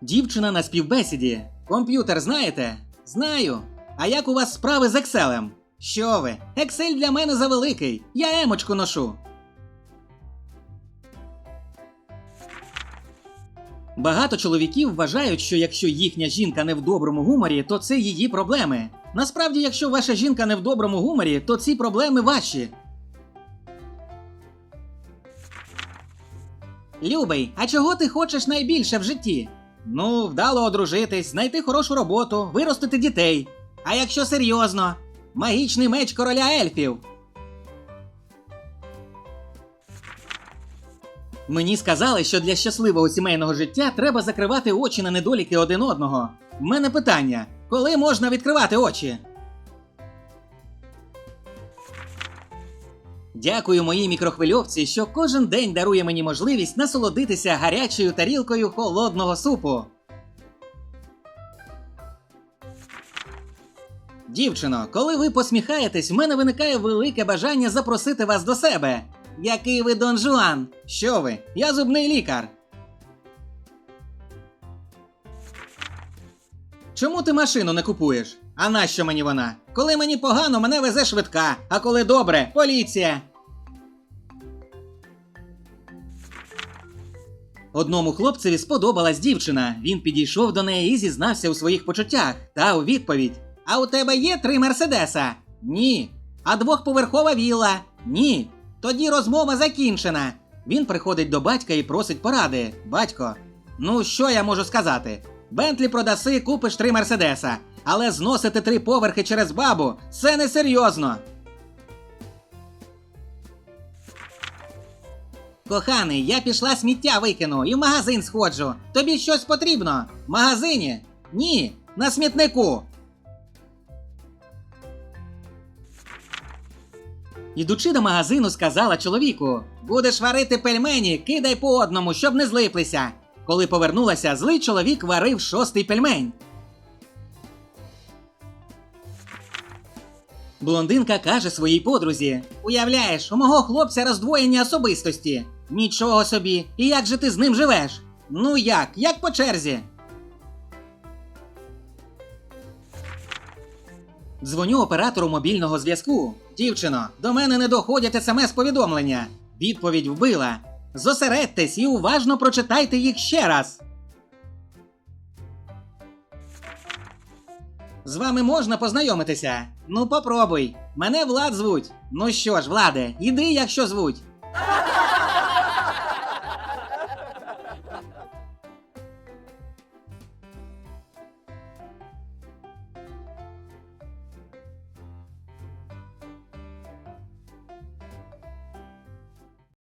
Дівчина на співбесіді. Комп'ютер знаєте? Знаю. А як у вас справи з Екселем? Що ви? Ексель для мене завеликий. Я емочку ношу. Багато чоловіків вважають, що якщо їхня жінка не в доброму гуморі, то це її проблеми. Насправді, якщо ваша жінка не в доброму гуморі, то ці проблеми ваші. Любий, а чого ти хочеш найбільше в житті? Ну, вдало одружитись, знайти хорошу роботу, виростити дітей. А якщо серйозно, магічний меч короля ельфів. Мені сказали, що для щасливого сімейного життя треба закривати очі на недоліки один одного. В мене питання: коли можна відкривати очі? Дякую моїй мікрохвильовці, що кожен день дарує мені можливість насолодитися гарячою тарілкою холодного супу. Дівчино, коли ви посміхаєтесь, в мене виникає велике бажання запросити вас до себе. Який ви Дон Жуан? Що ви? Я зубний лікар. Чому ти машину не купуєш? А нащо мені вона? Коли мені погано, мене везе швидка, а коли добре, поліція. Одному хлопцеві сподобалась дівчина. Він підійшов до неї і зізнався у своїх почуттях. Та у відповідь: А у тебе є три мерседеса? Ні. А двохповерхова вілла? Ні. Тоді розмова закінчена. Він приходить до батька і просить поради. Батько, ну що я можу сказати? Бентлі продаси, купиш три мерседеса, але зносити три поверхи через бабу це несерйозно. Коханий, я пішла сміття викину і в магазин сходжу. Тобі щось потрібно? В магазині? Ні, на смітнику. Ідучи до магазину, сказала чоловіку: Будеш варити пельмені, кидай по одному, щоб не злиплися. Коли повернулася, злий чоловік варив шостий пельмень. Блондинка каже своїй подрузі: Уявляєш, у мого хлопця роздвоєння особистості. Нічого собі, і як же ти з ним живеш? Ну як, як по черзі? Дзвоню оператору мобільного зв'язку. Дівчино, до мене не доходять смс-повідомлення. Відповідь вбила. Зосередьтесь і уважно прочитайте їх ще раз. З вами можна познайомитися. Ну попробуй. Мене Влад звуть. Ну що ж, Владе, іди, якщо звуть.